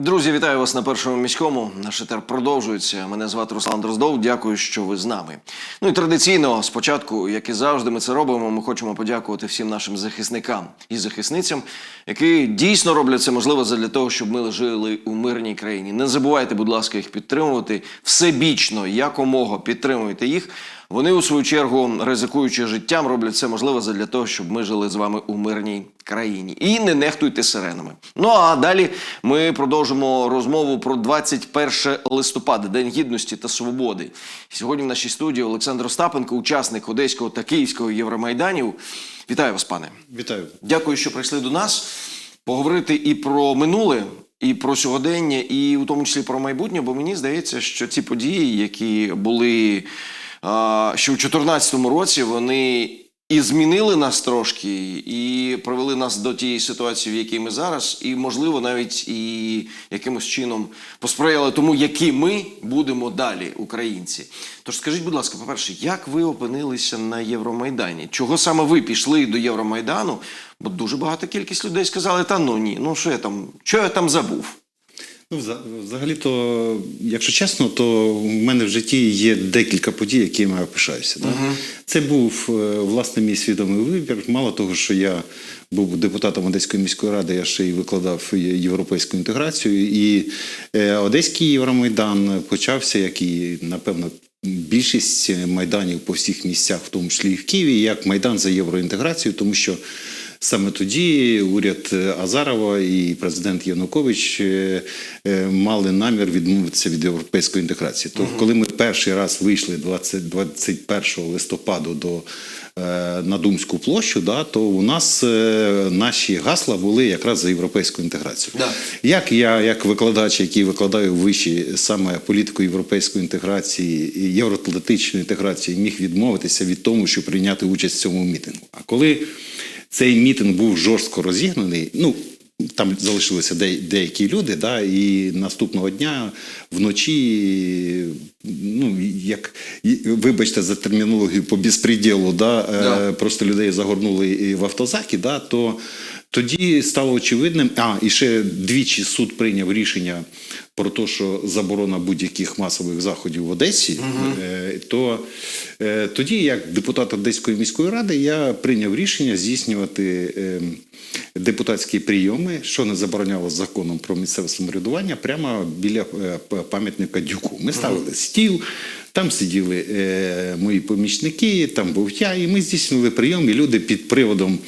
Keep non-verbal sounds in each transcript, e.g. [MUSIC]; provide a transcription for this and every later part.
Друзі, вітаю вас на першому міському. Наш етер продовжується. Мене звати Руслан Дроздов. Дякую, що ви з нами. Ну і традиційно, спочатку, як і завжди, ми це робимо. Ми хочемо подякувати всім нашим захисникам і захисницям, які дійсно роблять це можливо для того, щоб ми жили у мирній країні. Не забувайте, будь ласка, їх підтримувати всебічно, якомога підтримуйте їх. Вони у свою чергу, ризикуючи життям, роблять все можливе для того, щоб ми жили з вами у мирній країні. І не нехтуйте сиренами. Ну а далі ми продовжимо розмову про 21 листопада, День гідності та свободи. Сьогодні в нашій студії Олександр Остапенко, учасник Одеського та Київського Євромайданів. Вітаю вас, пане. Вітаю. Дякую, що прийшли до нас поговорити і про минуле, і про сьогодення, і у тому числі про майбутнє. Бо мені здається, що ці події, які були ще у 2014 році, вони і змінили нас трошки, і привели нас до тієї ситуації, в якій ми зараз, і можливо навіть і якимось чином посприяли тому, які ми будемо далі, українці. Тож скажіть, будь ласка, по-перше, як ви опинилися на Євромайдані? Чого саме ви пішли до Євромайдану? Бо дуже багата кількість людей сказали, та ну ні, ну що я там, що я там забув? Ну, вза- взагалі-то, якщо чесно, то в мене в житті є декілька подій, якими я пишаюся. Да? Це був е, власне мій свідомий вибір. Мало того, що я був депутатом Одеської міської ради, я ще й викладав європейську інтеграцію. І е, Одеський Євромайдан почався, як і напевно. Більшість майданів по всіх місцях, в тому числі і в Києві, як майдан за євроінтеграцію, тому що Саме тоді уряд Азарова і президент Янукович е, е, мали намір відмовитися від європейської інтеграції. То коли ми перший раз вийшли 20, 21 листопаду до е, на Думську площу, да, то у нас е, наші гасла були якраз за європейську інтеграцію. Да. Як я, як викладач, який викладаю в виші саме політику європейської інтеграції і євроатлантичної інтеграції, міг відмовитися від того, щоб прийняти участь в цьому мітингу. А коли цей мітинг був жорстко розігнаний, ну там залишилися де- деякі люди, да, і наступного дня вночі, ну як вибачте за термінологію по безпреділу, да, Да. е, просто людей загорнули в автозаки, да, то тоді стало очевидним. А, і ще двічі суд прийняв рішення про те, що заборона будь-яких масових заходів в Одесі, е, то е, тоді, як депутат Одеської міської ради, я прийняв рішення здійснювати е, депутатські прийоми, що не забороняло законом про місцеве самоврядування, прямо біля пам'ятника Дюку. Ми ставили стіл. Там сиділи е, мої помічники, там був я, і ми здійснили прийом, і люди під приводом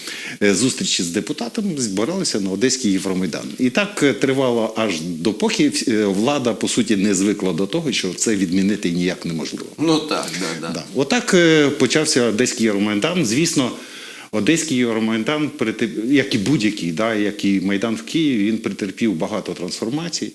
е, зустрічі з депутатом збиралися на Одеський Євромайдан. І так е, тривало аж допоки е, влада, по суті, не звикла до того, що це відмінити ніяк неможливо. Ну так, да, да. Да. Отак е, почався Одеський Євромайдан. Звісно, Одеський Євромайдан, як і будь-який, да, як і Майдан в Києві, він претерпів багато трансформацій.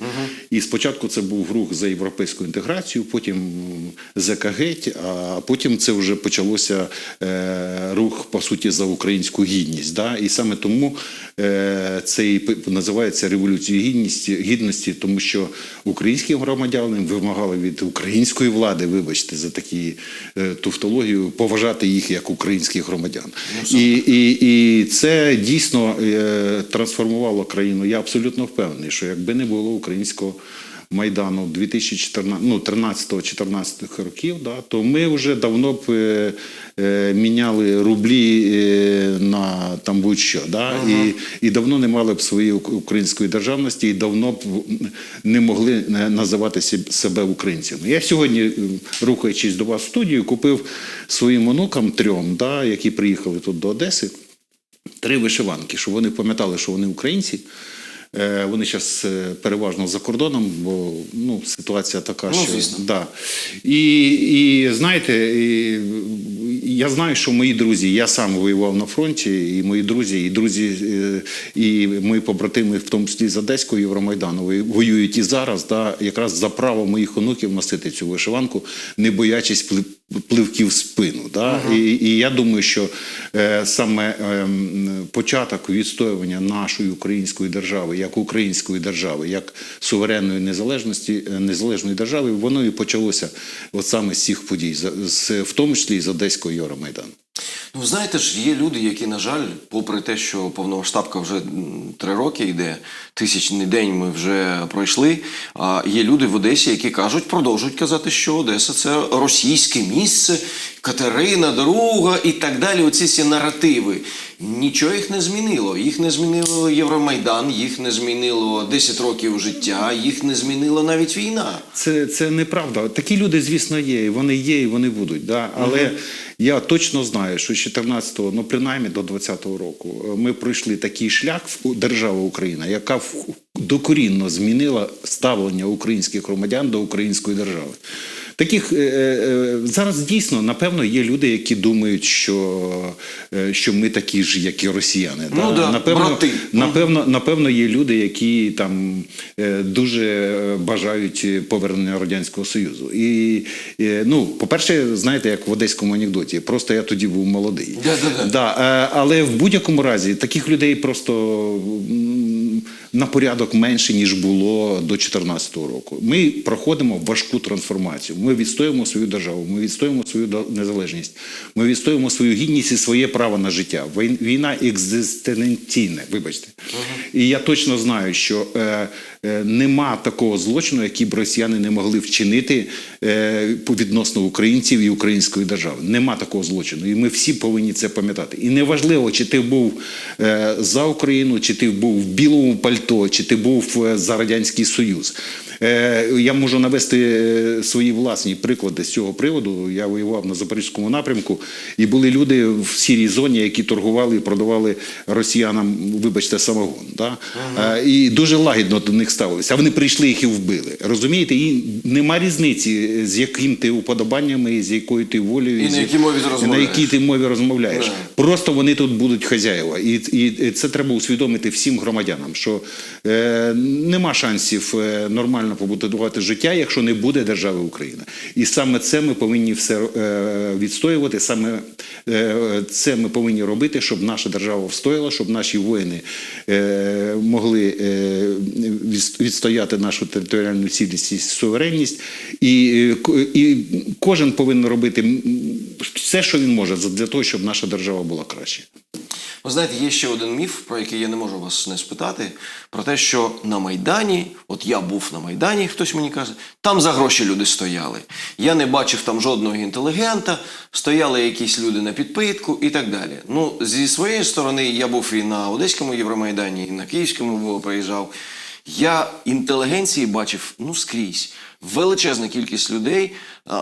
І спочатку це був рух за європейську інтеграцію, потім м, ЗК геть, а потім це вже почалося е, рух, по суті, за українську гідність. Да? І саме тому е, це і називається революцією гідності, гідності, тому що українські громадяни вимагали від української влади, вибачте, за такі е, туфтологію, поважати їх як українських громадян. І, і, це дійсно е, трансформувало країну. Я абсолютно впевнений, що якби не було українського. Майдану 2014, ну, 13-14 років, да, то ми вже давно б е, е, міняли рублі е, на там будь-що. Да, і, і давно не мали б своєї української державності, і давно б не могли називати себе українцями. Я сьогодні, рухаючись до вас в студію, купив своїм онукам трьом, да, які приїхали тут до Одеси, три вишиванки, щоб вони пам'ятали, що вони українці. Е, Вони зараз переважно за кордоном, бо ну, ситуація така, Ну, що звісно. да. І, і знаєте, і, я знаю, що мої друзі, я сам воював на фронті, і мої друзі, і друзі, е, і мої побратими, в тому числі з Одеського Євромайдану, воюють і зараз, да, якраз за право моїх онуків носити цю вишиванку, не боячись плив- пливків в спину. Да? І, і я думаю, що е, саме е, початок відстоювання нашої української держави, як української держави, як суверенної незалежності е, незалежної держави, воно і почалося от саме з цих подій, з- з- в тому числі і з Одеського Євромайдану. Ну, знаєте ж, є люди, які, на жаль, попри те, що повномасштабка вже три роки йде, тисячний день ми вже пройшли. А є люди в Одесі, які кажуть, продовжують казати, що Одеса це російське місце, Катерина, друга і так далі. Оці всі наративи. Нічого їх не змінило. Їх не змінило Євромайдан, їх не змінило 10 років життя, їх не змінила навіть війна. Це, це неправда. Такі люди, звісно, є. І вони є, і вони будуть. Да? Але я точно знаю, що з 14-го, ну принаймні до 20-го року, е, ми пройшли такий шлях в держава Україна, яка докорінно змінила ставлення українських громадян до української держави. Таких е, е, зараз дійсно напевно є люди, які думають, що, е, що ми такі ж, як і росіяни. Ну да, напевно, брати. Напевно, напевно, є люди, які там е, дуже е, бажають повернення радянського союзу. І е, ну, по-перше, знаєте, як в одеському анекдоті, просто я тоді був молодий. Да-да-да. Да, е, але в будь-якому разі таких людей просто на порядок менше ніж було до 2014 року. Ми проходимо важку трансформацію. Ми відстоюємо свою державу, ми відстоюємо свою незалежність, ми відстоюємо свою гідність і своє право на життя. Війна екзистенційна, вибачте. І я точно знаю, що е, нема такого злочину, який б росіяни не могли вчинити е, відносно українців і української держави. Нема такого злочину. І ми всі повинні це пам'ятати. І неважливо, чи ти був е, за Україну, чи ти був в білому пальто, чи ти був е, за Радянський Союз. Е, Я можу навести е, свої власні приклади з цього приводу. Я воював на Запорізькому напрямку, і були люди в сірій зоні, які торгували і продавали росіянам, вибачте, самогон. Да? Е, І дуже лагідно до них ставилися. А вони прийшли їх і вбили. Розумієте? І нема різниці, з яким ти уподобаннями, з якою ти волею, І на з- якій мові на якій ти мові розмовляєш. Да. Просто вони тут будуть хазяєва. І, і це треба усвідомити всім громадянам, що е, нема шансів е, нормально побудувати життя, якщо не буде держави Україна. І саме це ми повинні все е, відстоювати. Саме е, це ми повинні робити, щоб наша держава встояла, щоб наші воїни е, могли е, відстояти нашу територіальну цілісність суверенність. І, е, і кожен повинен робити все, що він може, для того, щоб наша держава була краще. Ви знаєте, є ще один міф, про який я не можу вас не спитати, про те, що на Майдані, от я був на Майдані, хтось мені каже, там за гроші люди стояли. Я не бачив там жодного інтелігента, стояли якісь люди на підпитку і так далі. Ну, зі своєї сторони, я був і на Одеському Євромайдані, і на Київському приїжджав. Я інтелігенції бачив ну скрізь. Величезна кількість людей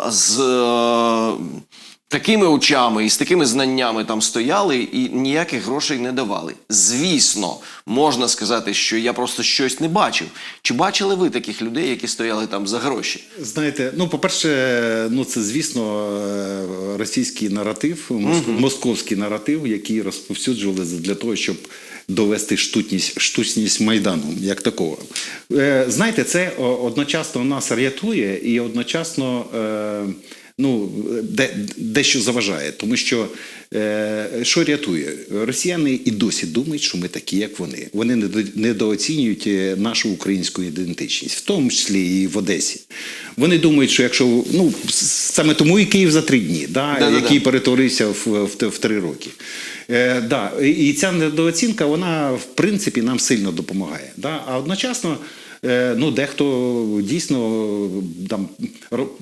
з е, такими очами і з такими знаннями там стояли і ніяких грошей не давали. Звісно, можна сказати, що я просто щось не бачив. Чи бачили ви таких людей, які стояли там за гроші? Знаєте, ну по-перше, ну це звісно е, російський наратив, мос- московський наратив, який розповсюджували для того, щоб довести штутність, штучність майдану як такого. Е, Знаєте, це одночасно нас рятує і одночасно. е, Ну, де, дещо заважає, тому що е, що рятує? Росіяни і досі думають, що ми такі, як вони. Вони недо- недооцінюють е, нашу українську ідентичність, в тому числі і в Одесі. Вони думають, що якщо ну саме тому і Київ за три дні, да, Да-да-да. який перетворився в, в, в три роки. Е, да, і ця недооцінка, вона в принципі нам сильно допомагає. Да? А одночасно. е, Ну, дехто дійсно там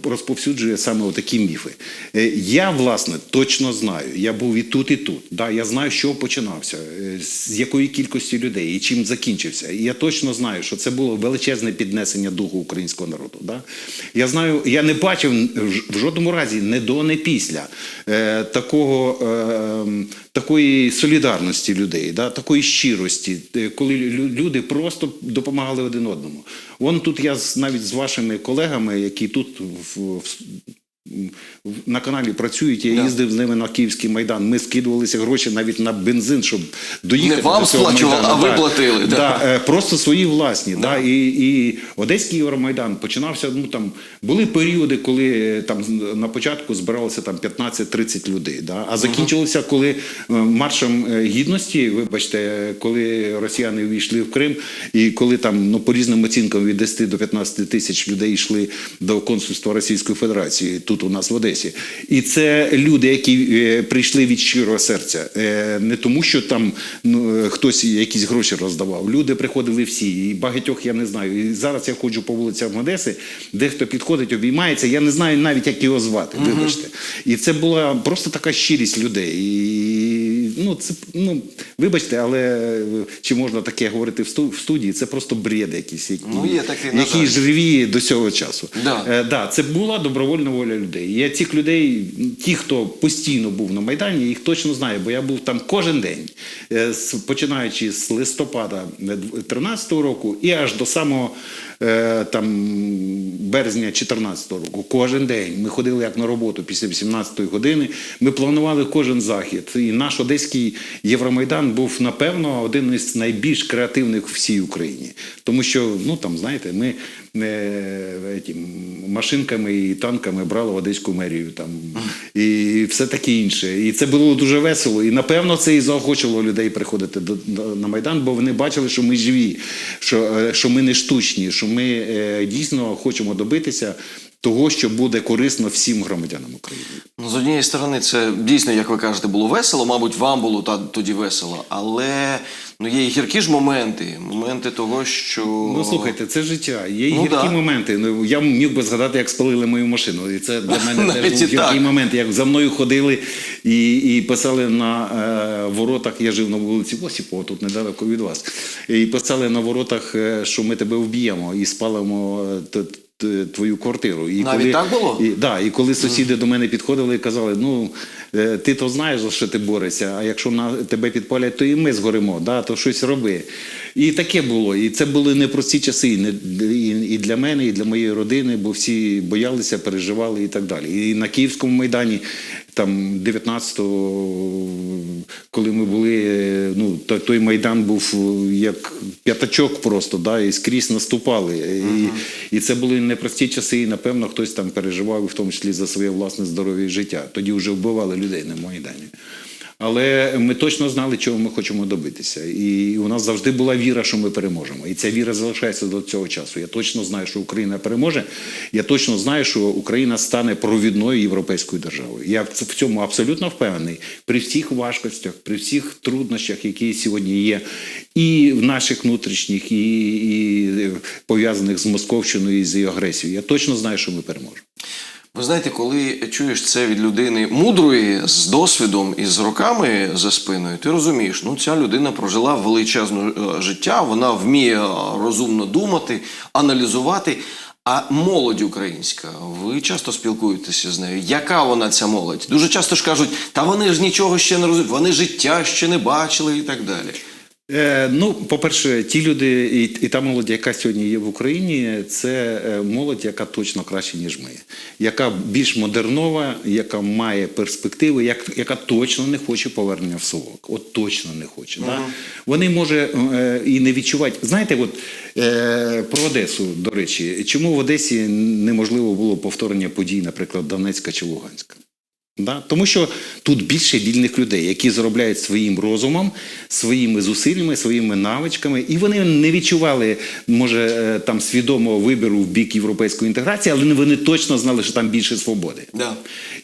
розповсюджує саме такі міфи. Е, Я, власне, точно знаю. Я був і тут, і тут. Да, я знаю, з починався, е, з якої кількості людей і чим закінчився. І я точно знаю, що це було величезне піднесення духу українського народу. Да? Я знаю, я не бачив в- жодному разі не до, не після такого. Е, Такої солідарності людей, да, такої щирості, е, коли лю- люди просто допомагали один одному. Вон тут я навіть з вашими колегами, які тут в- на каналі працюють, я Да. їздив з ними на Київський майдан. Ми скидувалися гроші навіть на бензин, щоб доїхати Не вам до цього сплачували, майдану. а ви Да. платили, да. Да, е, просто свої власні. Да. І, і Одеський Євромайдан починався. Ну там були періоди, коли е, там на початку збиралося там 15-30 людей. Да. А закінчилося, коли е, маршем гідності, вибачте, коли росіяни увійшли в Крим, і коли там ну по різним оцінкам від 10 до 15 тисяч людей йшли до консульства Російської Федерації тут у нас в Одесі. І це люди, які е, прийшли від щирого серця. Е, не тому, що там ну, е, хтось якісь гроші роздавав. Люди приходили всі, і багатьох я не знаю. І зараз я ходжу по вулицям Одеси, дехто підходить, обіймається. Я не знаю навіть, як його звати. Вибачте. І це була просто така щирість людей. І, ну, це, ну, вибачте, але е, чи можна таке говорити в студії? Це просто бред якийсь, який, Ну, є який живі до цього часу. Да. Е, да, це була добровольна воля людей. Я цих людей, ті, хто постійно був на Майдані, їх точно знаю, бо я був там кожен день, Е, починаючи з листопада 2013 року і аж до самого там, березня 2014 року. Кожен день ми ходили як на роботу після 18-ї години. Ми планували кожен захід. І наш одеський Євромайдан був, напевно, один із найбільш креативних в всій Україні. Тому що, ну там, знаєте, ми е, етім, машинками і танками брали одеську мерію там і все таке інше. І це було дуже весело. І напевно це і заохочувало людей приходити до, до- на Майдан, бо вони бачили, що ми живі, що, е, що ми не штучні, що ми е, дійсно хочемо добитися того, що буде корисно всім громадянам України. Ну, з однієї сторони, це дійсно, як ви кажете, було весело. Мабуть, вам було та- тоді весело, але ну є і гіркі ж моменти. Моменти того, що Ну слухайте, це життя. Є і Ну, гіркі да. моменти. Ну я міг би згадати, як спалили мою машину. І це для мене [LAUGHS] теж був гіркий момент. Як за мною ходили і, і писали на е, воротах. Я жив на вулиці Осіпова, тут недалеко від вас. І писали на воротах, е, що ми тебе вб'ємо і спалимо. Е, Твою квартиру. І Навіть так було? І, да, і коли сусіди до мене підходили і казали, ну е, ти то знаєш, за що ти борешся, а якщо на тебе підпалять, то і ми згоримо, да, то щось роби. І таке було. І це були непрості часи і для мене, і для моєї родини, бо всі боялися, переживали і так далі. І на Київському майдані, там 19-го, коли ми були, ну той майдан був е, як п'ятачок просто, да, і скрізь наступали. І, і це були непрості часи, і напевно хтось там переживав, в тому числі за своє власне здоров'я і життя. Тоді вже вбивали людей на майдані. Але ми точно знали, чого ми хочемо добитися. І у нас завжди була віра, що ми переможемо. І ця віра залишається до цього часу. Я точно знаю, що Україна переможе. Я точно знаю, що Україна стане провідною європейською державою. Я в цьому абсолютно впевнений. При всіх важкостях, при всіх труднощах, які сьогодні є, і в наших внутрішніх, і, і пов'язаних з Московщиною і з її агресією. Я точно знаю, що ми переможемо. Ви знаєте, коли чуєш це від людини мудрої з досвідом і з роками за спиною, ти розумієш, ну ця людина прожила величезне е, життя, вона вміє е, розумно думати, аналізувати. А молодь українська, ви часто спілкуєтеся з нею. Яка вона ця молодь? Дуже часто ж кажуть, та вони ж нічого ще не розуміють, вони життя ще не бачили і так далі. Е, ну, по-перше, ті люди і, і та молодь, яка сьогодні є в Україні, це е, молодь, яка точно краще, ніж ми, яка більш модернова, яка має перспективи, як, яка точно не хоче повернення в совок. От точно не хоче. Да? Вони може е, і не відчувають. Знаєте, от е, про Одесу, до речі, чому в Одесі неможливо було повторення подій, наприклад, Донецька чи Луганська? Да? Тому що тут більше вільних людей, які заробляють своїм розумом, своїми зусиллями, своїми навичками, і вони не відчували, може, е, там свідомого вибору в бік європейської інтеграції, але вони точно знали, що там більше свободи. Да.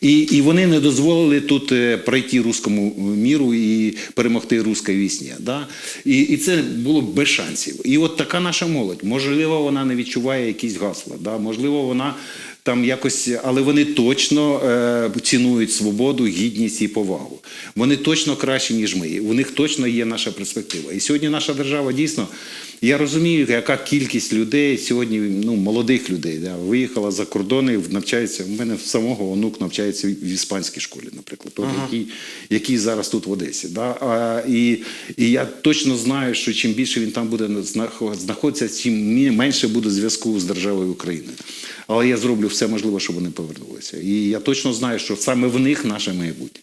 І, і вони не дозволили тут е, пройти руському міру і перемогти руській вісні. Да? І, і це було без шансів. І от така наша молодь. Можливо, вона не відчуває якісь гасла. Да? Можливо, вона там якось, але вони точно е, цінують свободу, гідність і повагу. Вони точно кращі, ніж ми. У них точно є наша перспектива. І сьогодні наша держава дійсно. Я розумію, яка кількість людей сьогодні, ну молодих людей, да, виїхала за кордони, навчається. У мене самого онук навчається в іспанській школі, наприклад, от, який, який зараз тут в Одесі. Да? А, і, і я точно знаю, що чим більше він там буде знахо- знаходитися, тим менше буде зв'язку з державою Україною. Але я зроблю все можливе, щоб вони повернулися. І я точно знаю, що саме в них наше майбутнє.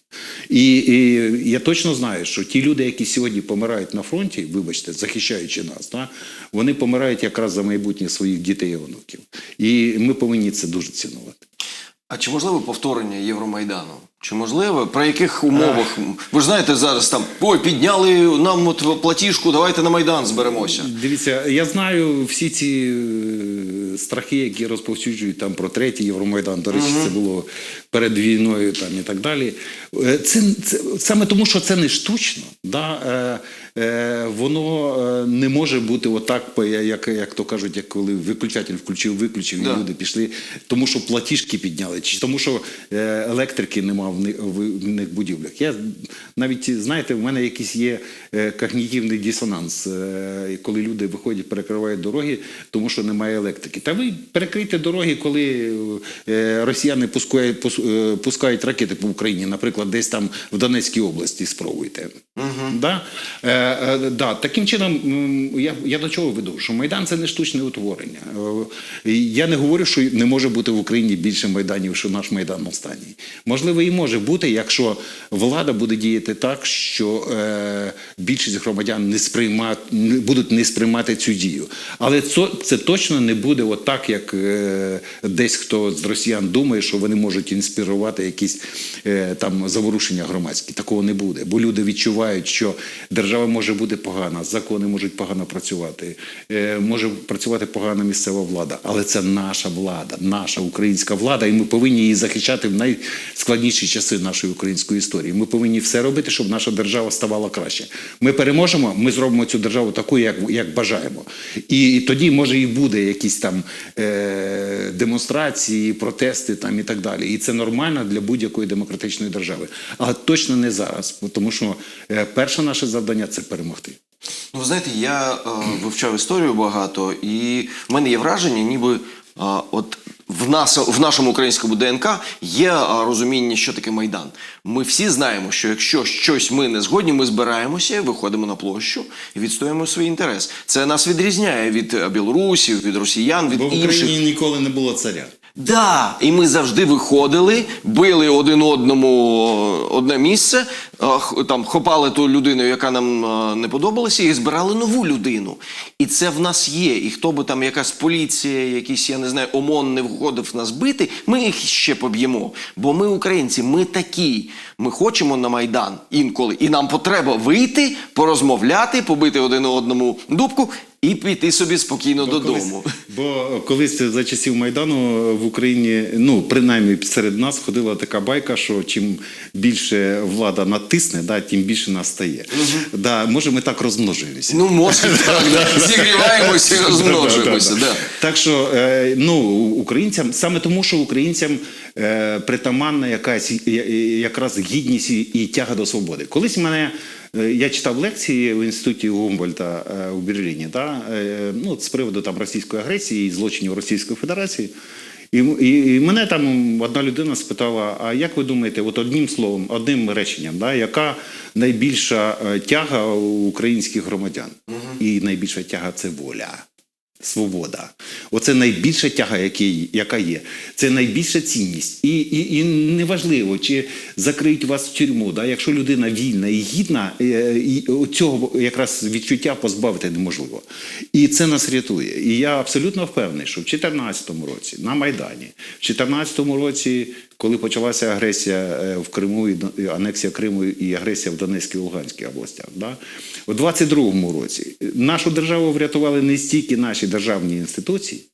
І, і я точно знаю, що ті люди, які сьогодні помирають на фронті, вибачте, захищаючи нас, да, вони помирають якраз за майбутнє своїх дітей і онуків. І ми повинні це дуже цінувати. А чи можливо повторення Євромайдану? Чи можливо? При яких умовах? Ви ж знаєте, зараз там ой, підняли нам от платіжку, давайте на Майдан зберемося. Дивіться, я знаю всі ці е, страхи, які розповсюджують там про третій Євромайдан. До речі, це було перед війною там і так далі. Е, Це, це саме тому, що це не штучно. Да? Е, воно е, не може бути отак, як, як то кажуть, як коли виключатель включив, виключив, Да. і люди пішли, тому що платіжки підняли, чи тому, що е, електрики нема в них, в них будівлях. Я навіть знаєте, в мене якийсь є когнітивний дисонанс, коли люди виходять, перекривають дороги, тому що немає електрики. Та ви перекрийте дороги, коли росіяни пускають, пус- пускають ракети по Україні, наприклад, десь там в Донецькій області спробуйте. Да? Е, е, да. Таким чином, я, я до чого веду? Що Майдан це не штучне утворення. Е, Я не говорю, що не може бути в Україні більше майданів, що наш майдан останній. Можливо, і може бути, якщо влада буде діяти так, що більшість громадян не сприймати, будуть не сприймати цю дію. Але це, це точно не буде отак, як десь хто з росіян думає, що вони можуть інспірувати якісь там заворушення громадські. Такого не буде, бо люди відчувають, що держава може бути погана, закони можуть погано працювати, е, може працювати погана місцева влада, але це наша влада, наша українська влада, і ми повинні її захищати в найскладніші часи нашої української історії. Ми повинні все робити, щоб наша держава ставала краще. Ми переможемо, ми зробимо цю державу такою, як, як бажаємо. І, і тоді може і буде якісь там е, демонстрації, протести там і так далі. І це нормально для будь-якої демократичної держави. Але точно не зараз, тому що е, перше наше завдання це перемогти. Ну, ви знаєте, я е, вивчав історію багато, і в мене є враження, ніби е, от в, нас, в нашому українському ДНК є е, розуміння, що таке Майдан. Ми всі знаємо, що якщо щось ми не згодні, ми збираємося, виходимо на площу і відстоюємо свій інтерес. Це нас відрізняє від е, білорусів, від росіян, від Бо в інших. Україні ніколи не було царя. Да, і ми завжди виходили, били один одному е, одне місце, там хопали ту людину, яка нам не подобалася, і збирали нову людину. І це в нас є. І хто би там якась поліція, якийсь, я не знаю, ОМОН не входив нас бити, ми їх ще поб'ємо. Бо ми українці, ми такі. Ми хочемо на майдан інколи, і нам потреба вийти, порозмовляти, побити один одному дубку і піти собі спокійно додому. Колись, бо колись за часів Майдану в Україні, ну принаймні серед нас ходила така байка, що чим більше влада натисне, да, тим більше нас стає. Да, може, ми так розмножуємося. Ну, може, [LAUGHS] так, да. зігріваємося і [LAUGHS] розмножуємося. Да. Так що е, ну, українцям, саме тому, що українцям е, притаманна якась я- якраз гідність і, тяга до свободи. Колись мене. е, Я читав лекції в інституті Гумбольта е, у Берліні, да, е, ну, з приводу там російської агресії і злочинів Російської Федерації. І, і, і мене там одна людина спитала: а як ви думаєте, от одним словом, одним реченням, да, яка найбільша е, тяга у українських громадян? І найбільша тяга це воля. Свобода. Оце найбільша тяга, яка є. Це найбільша цінність. І, і, і неважливо, чи закриють вас в тюрму. Да? Якщо людина вільна і гідна, е, і цього якраз відчуття позбавити неможливо. І це нас рятує. І я абсолютно впевнений, що в 2014 році на Майдані, в 2014 році, коли почалася агресія е, в Криму, і анексія Криму і агресія в Донецькій і Луганській областях, да? у 22-му році нашу державу врятували не стільки наші державні інституції,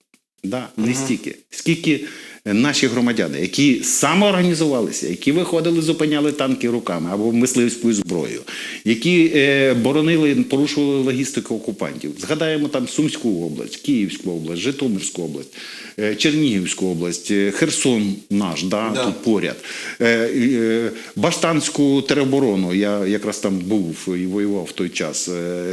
да, не стільки, скільки наші громадяни, які самоорганізувалися, які виходили, зупиняли танки руками або мисливською зброєю, які е, боронили, порушували логістику окупантів. Згадаємо там Сумську область, Київську область, Житомирську область, е, Чернігівську область, е, Херсон наш, да, Да. тут поряд. Баштанську тероборону, я якраз там був і воював в той час,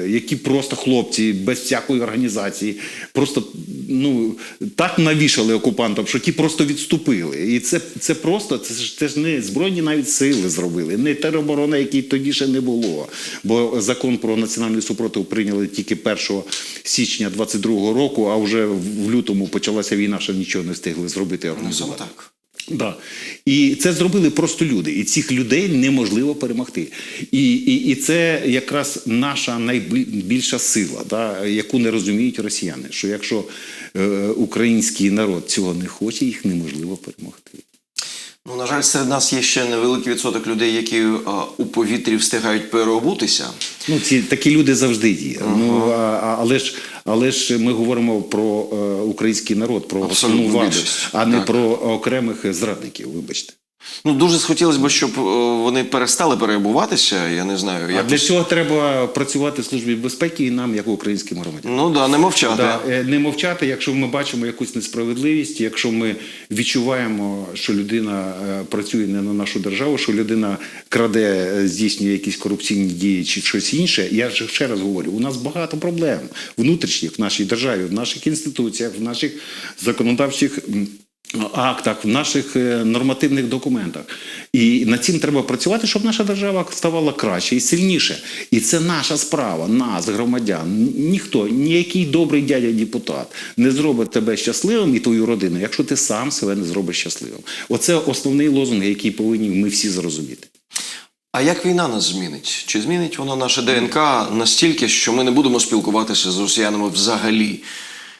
які просто хлопці без всякої організації, просто ну, так навішали окупантам, що ті просто відступили. І це, це просто, це ж, це ж не збройні навіть сили зробили, не тероборона, якій тоді ще не було. Бо закон про національний супротив прийняли тільки 1 січня 22-го року, а вже в лютому почалася війна, що нічого не встигли зробити Ну, організувати. так. Да. І це зробили просто люди. І цих людей неможливо перемогти. І, і, і це якраз наша найбільша сила, да, яку не розуміють росіяни. Що якщо е, український народ цього не хоче, їх неможливо перемогти. Ну, на жаль, серед нас є ще невеликий відсоток людей, які а, у повітрі встигають переобутися. Ну, ці такі люди завжди є. Ну а, а- але ж але ж ми говоримо про е, український народ, про основну варту, а не так. про окремих зрадників. Вибачте. Ну, дуже хотілося б, щоб е, вони перестали переобуватися. Я не знаю, А як. для цього треба працювати в службі безпеки і нам, як українським громадянам. Ну да, не мовчати. Да, е, не мовчати, якщо ми бачимо якусь несправедливість, якщо ми відчуваємо, що людина е, працює не на нашу державу, що людина краде, здійснює якісь корупційні дії чи щось інше. Я ж ще раз говорю, у нас багато проблем внутрішніх в нашій державі, в наших інституціях, в наших законодавчих. Актах, в наших е, нормативних документах. І над цим треба працювати, щоб наша держава ставала краще і сильніше. І це наша справа, нас, громадян. Ніхто, ніякий добрий дядя депутат не зробить тебе щасливим і твою родину, якщо ти сам себе не зробиш щасливим. Оце основний лозунг, який повинні ми всі зрозуміти. А як війна нас змінить? Чи змінить воно наше ДНК настільки, що ми не будемо спілкуватися з росіянами взагалі?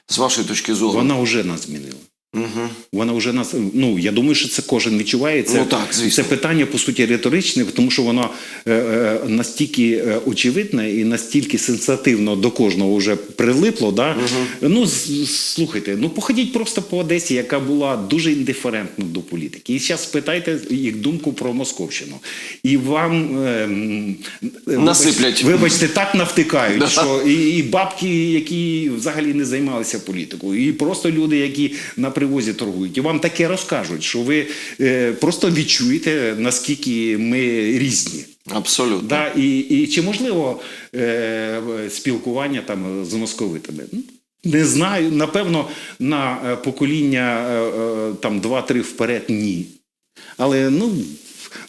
З вашої точки зору? Вона вже нас змінила. Угу. Вона вже нас. Ну я думаю, що це кожен відчуває. Це, Ну, так, звісно. це питання по суті риторичне, тому що воно е, е, настільки е, очевидне і настільки сенсативно до кожного вже прилипло. Да? Ну з- з- слухайте, ну походіть просто по Одесі, яка була дуже індиферентна до політики. І зараз спитайте їх думку про Московщину. І вам е, Насиплять. Вибачте, так навтикають, Да. що і, і бабки, які взагалі не займалися політикою, і просто люди, які на привозі торгують, і вам таке розкажуть, що ви е, просто відчуєте, наскільки ми різні. Абсолютно. Да, і, і чи можливо е, спілкування там з московитами? Не знаю. Напевно, на е, покоління е, е, там 2-3 вперед ні. Але ну.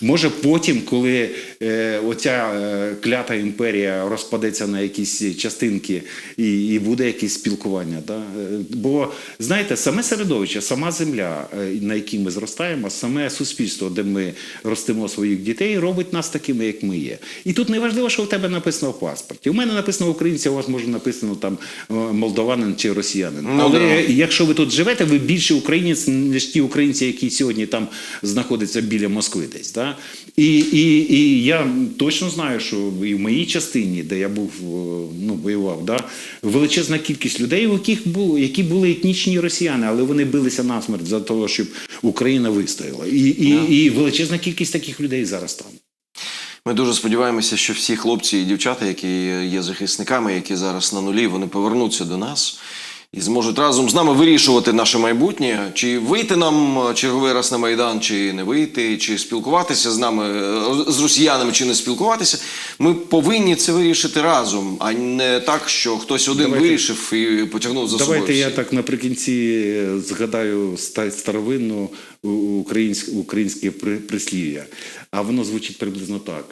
Може потім, коли е, оця е, клята імперія розпадеться на якісь частинки і, і буде якесь спілкування. Да? Е, Бо знаєте, саме середовище, сама земля, е, на якій ми зростаємо, саме суспільство, де ми ростимо своїх дітей, робить нас такими, як ми є. І тут не важливо, що у тебе написано в паспорті. У мене написано українці, у вас може написано там е, молдаванин чи росіянин. Ну, Але да. якщо ви тут живете, ви більше українець, ніж ті українці, які сьогодні там знаходяться біля Москви десь. Да? І, і, і я точно знаю, що і в моїй частині, де я був, е, ну, воював, да? величезна кількість людей, у яких були, які були етнічні росіяни, але вони билися насмерть за того, щоб Україна вистояла. І, і, і величезна кількість таких людей зараз там. Ми дуже сподіваємося, що всі хлопці і дівчата, які є захисниками, які зараз на нулі, вони повернуться до нас і зможуть разом з нами вирішувати наше майбутнє, чи вийти нам черговий раз на майдан, чи не вийти, чи спілкуватися з нами е, з росіянами, чи не спілкуватися. Ми повинні це вирішити разом, а не так, що хтось один Давайте- вирішив і потягнув за Давайте собою. я так наприкінці е, згадаю ста- старовинну українське, українське при- прислів'я. А воно звучить приблизно так.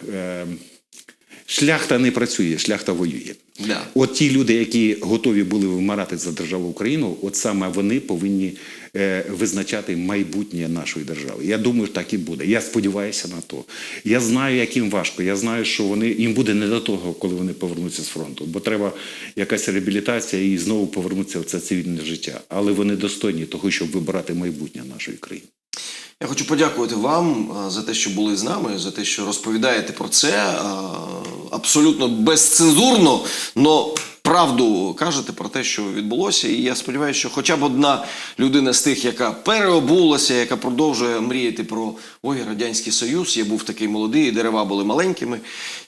Шляхта не працює, шляхта воює. Да. От ті люди, які готові були вмирати за державу Україну, от саме вони повинні е, визначати майбутнє нашої держави. Я думаю, так і буде. Я сподіваюся на то. Я знаю, як їм важко. Я знаю, що вони їм буде не до того, коли вони повернуться з фронту, бо треба якась реабілітація і знову повернутися в це цивільне життя. Але вони достойні того, щоб вибирати майбутнє нашої країни. Я хочу подякувати вам за те, що були з нами, за те, що розповідаєте про це абсолютно безцензурно, але правду кажете про те, що відбулося. І я сподіваюся, що хоча б одна людина з тих, яка переобулася, яка продовжує мріяти про ой, радянський союз. Я був такий молодий, і дерева були маленькими,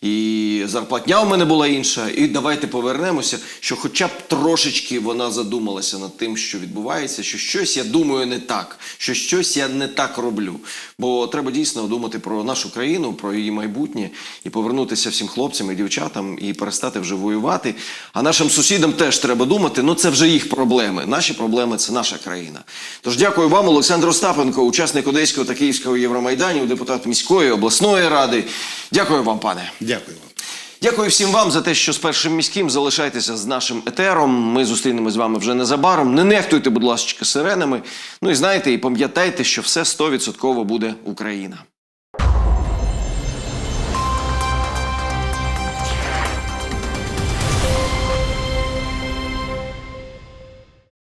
і зарплатня у мене була інша. І давайте повернемося, що хоча б трошечки вона задумалася над тим, що відбувається, що щось я думаю не так, що щось я не так роблю. Бо треба дійсно думати про нашу країну, про її майбутнє і повернутися всім хлопцям і дівчатам і перестати вже воювати. А нашим сусідам теж треба думати. Ну це вже їх проблеми. Наші проблеми це наша країна. Тож дякую вам, Олександр Остапенко, учасник Одеського та Київського Євромайданів, депутат міської обласної ради. Дякую вам, пане. Дякую вам. Дякую всім вам за те, що з першим міським залишайтеся з нашим етером. Ми зустрінемось з вами вже незабаром. Не нехтуйте, будь ласка, сиренами. Ну і знаєте, і пам'ятайте, що все 100% буде Україна.